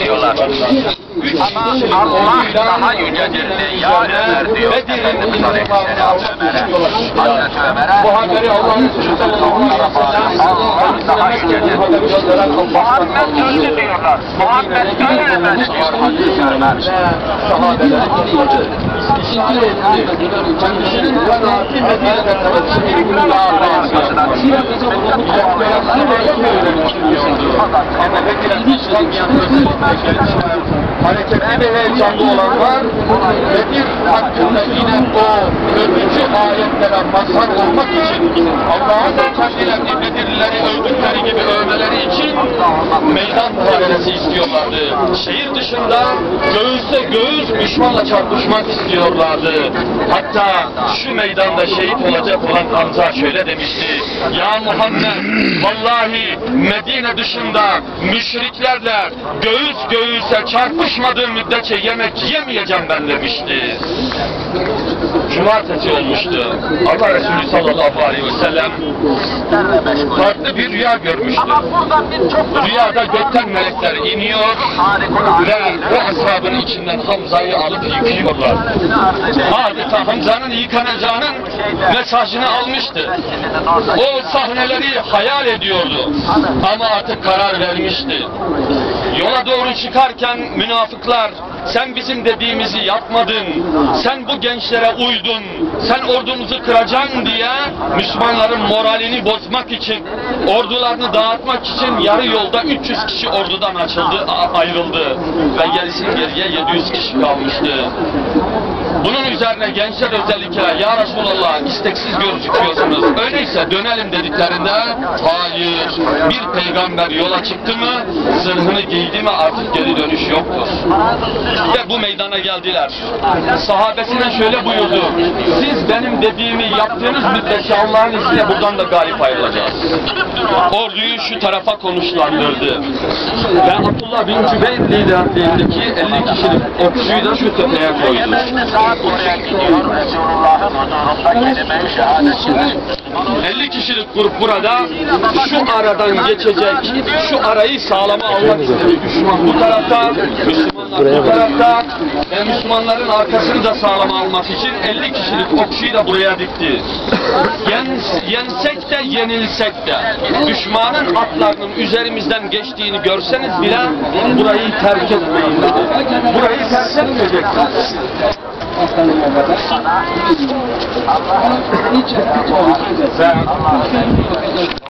istiyorlar. Ama Allah daha yücedir. Ya Ömer diyor. Efendimiz Aleyhisselam Ömer'e. Hazreti Ömer'e. Allah'ın Allah daha yücedir. Muhammed öldü diyorlar. Muhammed ölmedi diyor Hazreti Ömer. sahabeler gidiyordu. Thank you. Hareketli ve heyecanlı olanlar ve bir hakkında inen o ölücü ayetlere mazhar olmak için Allah'ın kendilerini Bedirlileri övdükleri gibi övmeleri için meydan muharebesi istiyorlardı. Şehir dışında göğüste göğüs düşmanla çarpışmak istiyorlardı. Hatta şu meydanda şehit olacak olan Hamza şöyle demişti. Ya Muhammed vallahi Medine dışında müşriklerle göğüs göğüse çarpışmadığım müddetçe yemek yemeyeceğim ben demişti. Cumartesi olmuştu. Allah Resulü sallallahu aleyhi ve sellem farklı bir rüya görmüştü. Rüyada gökten melekler iniyor ve o ashabın içinden Hamza'yı alıp yıkıyorlar. Adeta Hamza'nın yıkanacağının mesajını almıştı. O sahneleri hayal ediyordu. Ama artık karar vermişti. Yola doğru çıkarken münafıklar sen bizim dediğimizi yapmadın, sen bu gençlere uydun, sen ordumuzu kıracaksın diye Müslümanların moralini bozmak için, ordularını dağıtmak için yarı yolda 300 kişi ordudan açıldı, ayrıldı. Ve gerisin geriye 700 kişi kalmıştı. Bunun üzerine gençler özellikle ya Resulallah isteksiz gözüküyorsunuz. Öyleyse dönelim dediklerinde hayır bir peygamber yola çıktı mı zırhını giydi mi artık geri dönüş yoktur. Ve bu meydana geldiler. Sahabesine şöyle buyurdu. Siz dediğimi yaptığınız müddetçe Allah'ın izniyle buradan da galip ayrılacağız. Orduyu şu tarafa konuşlandırdı. Ve Abdullah bin Cübeyr liderliğindeki 50 kişilik okçuyu da şu tepeye koydu. 50 kişilik grup burada şu aradan geçecek, şu arayı sağlama almak istedi. Düşman bu tarafta, Müslümanlar bu tarafta ve Müslümanların arkasını da sağlama almak için 50 kişilik okçuyu da buraya dikti. Yen, yensek de yenilsek de düşmanın atlarının üzerimizden geçtiğini görseniz bile burayı terk etmeyin. Burayı terk etmeyeceksiniz. Ve